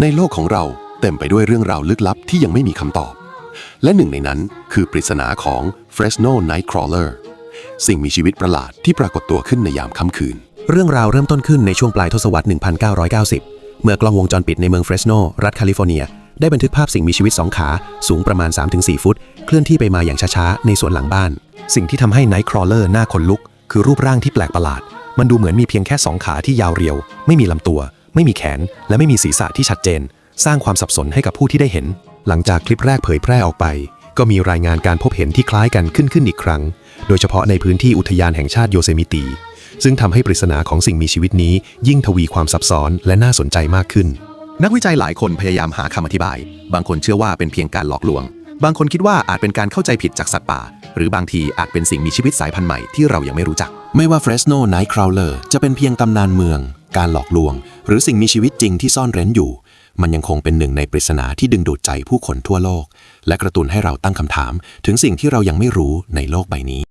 ในโลกของเราเต็มไปด้วยเรื่องราวลึกลับที่ยังไม่มีคำตอบ และหนึ่งในนั้นคือปริศนาของ Fresno Nightcrawler สิ่งมีชีวิตประหลาดที่ปรากฏตัวขึ้นในยามค่ำคืน เรื่องราวเริ่มต้นขึ้นในช่วงปลายทศวรรษ 1990 เมื่อกล้องวงจรปิดในเมืองเฟรสโน รัฐแคลิฟอร์เนีย ได้บันทึกภาพสิ่งมีชีวิตสองขา สูงประมาณ 3-4 ฟุต เคลื่อนที่ไปมาอย่างช้าๆ ในสวนหลังบ้าน สิ่งที่ทำให้ไนท์ครอลเลอร์หน้าขนลุก คือรูปร่างที่แปลกประหลาด มันดูเหมือนมีเพียงแค่สองขาที่ยาวเรียว ไม่มีลำตัว ไม่มีแขน และไม่มีศีรษะที่ชัดเจน สร้างความสับสนให้กับผู้ที่ได้เห็น หลังจากคลิปแรกเผยแพร่ออกไป ก็มีรายงานการพบเห็นที่คล้ายกันขึ้นขึ้นอีกครั้ง โดยเฉพาะในพื้นที่อุทยานแห่งชาติโยเซมิตี ซึ่งทำให้ปริศนาของสิ่งมีชีวิตนี้ ยิ่งทวีความซับซ้อนและน่าสนใจมากขึ้น นักวิจัยหลายคนพยายามหาคำอธิบาย บางคนเชื่อว่าเป็นเพียงการหลอกลวง บางคนคิดว่าอาจเป็นการเข้าใจผิดจากสัตว์ป่า หรือบางทีอาจเป็นสิ่งมีชีวิตสายพันธุ์ใหม่ที่เรายังไม่รู้จัก ไม่ว่า Fresno Nightcrawler จะเป็นเพียงตำนานเมือง การหลอกลวง หรือสิ่งมีชีวิตจริงที่ซ่อนเร้นอยู่ มันยังคงเป็นหนึ่งในปริศนาที่ดึงดูดใจผู้คนทั่วโลก และกระตุ้นให้เราตั้งคำถาม ถึงสิ่งที่เรายังไม่รู้ในโลกใบนี้